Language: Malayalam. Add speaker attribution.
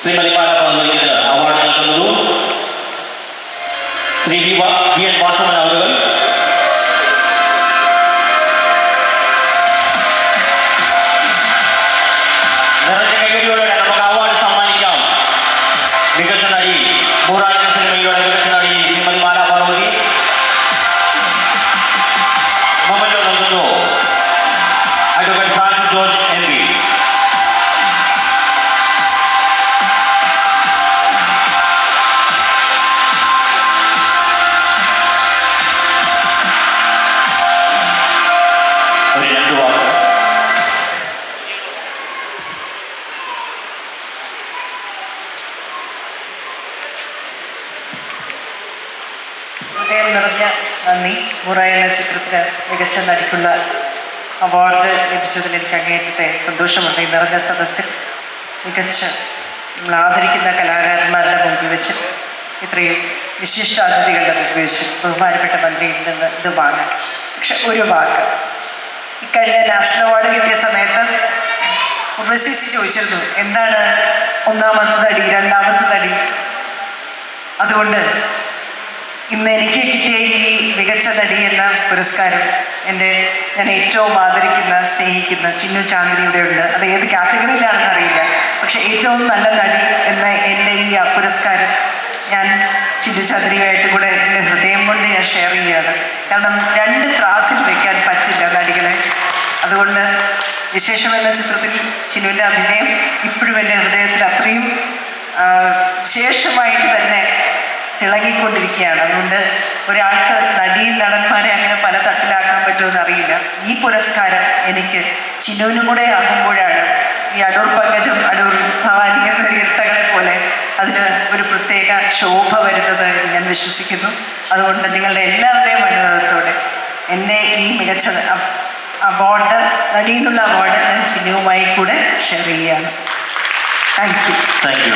Speaker 1: Sri Malipada Pandu kita award yang akan dulu. Sri Viva Dian Pasaman Awal. ഒരു രണ്ട്
Speaker 2: നിറഞ്ഞ നന്ദി. മുറ എന്ന ചിത്രത്തിന് മികച്ച നടിക്കുള്ള അവാർഡ് ലഭിച്ചതിൽ എനിക്ക് അങ്ങേറ്റത്തെ സന്തോഷമുണ്ട്. ഈ നിറഞ്ഞ സദസ്സിൽ മികച്ച നമ്മൾ ആദരിക്കുന്ന കലാകാരന്മാരുടെ മുമ്പിൽ വെച്ച് ഇത്രയും വിശിഷ്ട അതിഥികളുടെ മുമ്പിൽ വെച്ച് ബഹുമാനപ്പെട്ട മന്ത്രിയിൽ നിന്ന് ഇത് വാങ്ങാൻ. പക്ഷെ ഒരു വാക്ക് ഇക്കഴിഞ്ഞ നാഷണൽ അവാർഡ് കിട്ടിയ സമയത്ത് ഉർവശി ചോദിച്ചിരുന്നു എന്താണ് ഒന്നാമത്തെ തടി രണ്ടാമത്തെ തടി അതുകൊണ്ട് ഇന്ന് എനിക്ക് കിട്ടിയ ഈ മികച്ച നടി എന്ന പുരസ്കാരം എന്റെ ഞാൻ ഏറ്റവും ആദരിക്കുന്ന സ്നേഹിക്കുന്ന ചിന്നു ചാന്ദിനിയുടെ ഉണ്ട്. അത് ഏത് കാറ്റഗറിയിലാണെന്ന് അറിയില്ല. പക്ഷെ ഏറ്റവും നല്ല നടി എന്ന എന്റെ ഈ പുരസ്കാരം ഞാൻ ചിന്നു ചാന്ദിനിയുമായിട്ട് കൂടെ എന്റെ ഹൃദയം കൊണ്ട് ഞാൻ ഷെയർ ചെയ്യുകയാണ്. കാരണം രണ്ട് ത്രാസിൽ വയ്ക്കാൻ നടികളെ അതുകൊണ്ട് വിശേഷം എന്ന ചിത്രത്തിൽ ചിനുവിന്റെ അഭിനയം ഇപ്പോഴും എന്റെ ഹൃദയത്തിൽ അത്രയും വിശേഷമായിട്ട് തന്നെ തിളങ്ങിക്കൊണ്ടിരിക്കുകയാണ്. അതുകൊണ്ട് ഒരാൾക്ക് നടിയും നടന്മാരെ അങ്ങനെ പല തട്ടിലാക്കാൻ പറ്റുമെന്ന് അറിയില്ല. ഈ പുരസ്കാരം എനിക്ക് ചിനുവിനും കൂടെ ആകുമ്പോഴാണ് ഈ അടൂർ പങ്കജം അടൂർ ഭവാനി എന്ന ഇരട്ടകളെ പോലെ അതിന് ഒരു പ്രത്യേക ശോഭ വരുന്നത് ഞാൻ വിശ്വസിക്കുന്നു. അതുകൊണ്ട് നിങ്ങളുടെ എല്ലാവരുടെയും അനുവാദത്തോടെ എന്നെ ഈ മികച്ച അവാർഡ് നടിയെന്നുള്ള അവാർഡ് ഞാൻ ചിനുവുമായി കൂടെ ഷെയർ ചെയ്യുകയാണ്. Thank you
Speaker 1: thank you